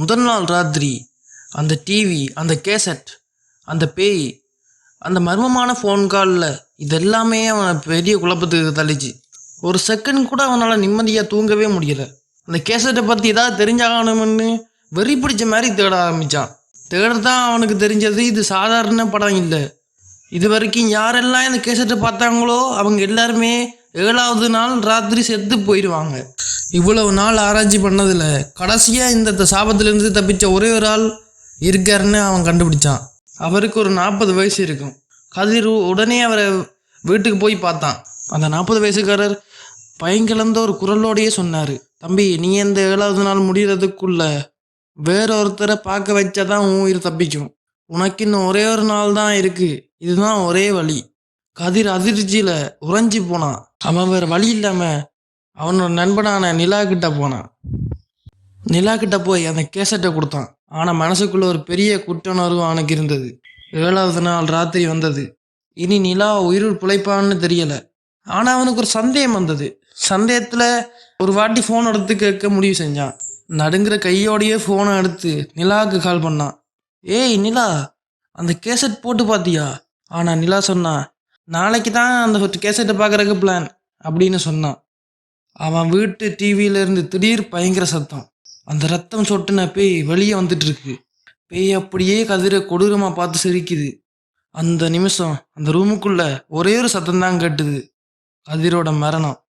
முதல் நாள் ராத்திரி அந்த டிவி அந்த கேசட் அந்த பேய் அந்த மர்மமான ஃபோன் காலில் இதெல்லாமே அவனை பெரிய குழப்பத்துக்கு தள்ளிச்சு. ஒரு செகண்ட் கூட அவனால் நிம்மதியாக தூங்கவே முடியல. அந்த கேசட்டை பற்றி ஏதாவது தெரிஞ்சாகணும்னு வெறி பிடிச்ச மாதிரி தேட ஆரம்பித்தான் தேடத்தான் அவனுக்கு தெரிஞ்சது. இது சாதாரண படம் இல்லை. இது வரைக்கும் யாரெல்லாம் இந்த கேசட்டை பார்த்தாங்களோ அவங்க எல்லாருமே ஏழாவது நாள் ராத்திரி செத்து போயிடுவாங்க இவ்வளவு நாள் ஆராய்ச்சி பண்ணதில் கடைசியாக இந்த த- சாபத்திலிருந்து தப்பிச்ச ஒரே ஒரு ஆள் இருக்காருன்னு அவன் கண்டுபிடிச்சான். அவருக்கு ஒரு நாற்பது வயசு இருக்கும். கதிர் உடனே அவரை வீட்டுக்கு போய் பார்த்தான். அந்த நாற்பது வயசுக்காரர் பயங்கலந்த ஒரு குரலோடையே சொன்னார் தம்பி நீ இந்த ஏழாவது நாள் முடிகிறதுக்குள்ள வேறொருத்தரை பார்க்க வச்சாதான் உன் உயிர் தப்பிக்கும். உனக்கு இன்னும் ஒரே ஒரு நாள் தான் இருக்குது இதுதான் ஒரே வழி. கதிர் அதிர்ச்சியில் உறைஞ்சி போனான். அவன் வேறு வழி இல்லாமல் அவனோட நண்பனான நிலா கிட்ட போனான். நிலா கிட்ட போய் அந்த கேசட்டை கொடுத்தான். ஆனா மனசுக்குள்ள ஒரு பெரிய குற்றுணர்வு அவனுக்கு இருந்தது. ஏழாவது நாள் ராத்திரி வந்தது. இனி நிலா உயிர் பிழைப்பான்னு தெரியல. ஆனா அவனுக்கு ஒரு சந்தேகம் வந்தது. சந்தேகத்துல ஒரு வாட்டி ஃபோன் எடுத்து கேட்க முடிவு செஞ்சான். நடுங்குற கையோடையே ஃபோனை எடுத்து நிலாவுக்கு கால் பண்ணான். ஏய் நிலா அந்த கேசட் போட்டு பாத்தியா ஆனா நிலா சொன்னான் நாளைக்கு தான் அந்த கேசட்டை பார்க்கறதுக்கு பிளான் அப்படின்னு சொன்னான். அவன் வீட்டு டிவியில இருந்து திடீர் பயங்கர சத்தம். அந்த ரத்தம் சொட்டுன பேய் வெளியே வந்துட்டு இருக்கு பேய் அப்படியே கதிரை கொடூரமாக பார்த்து சிரிக்குது. அந்த நிமிஷம் அந்த ரூமுக்குள்ள ஒரே ஒரு சத்தம் தான் கேட்டுது. கதிரோட மரணம்.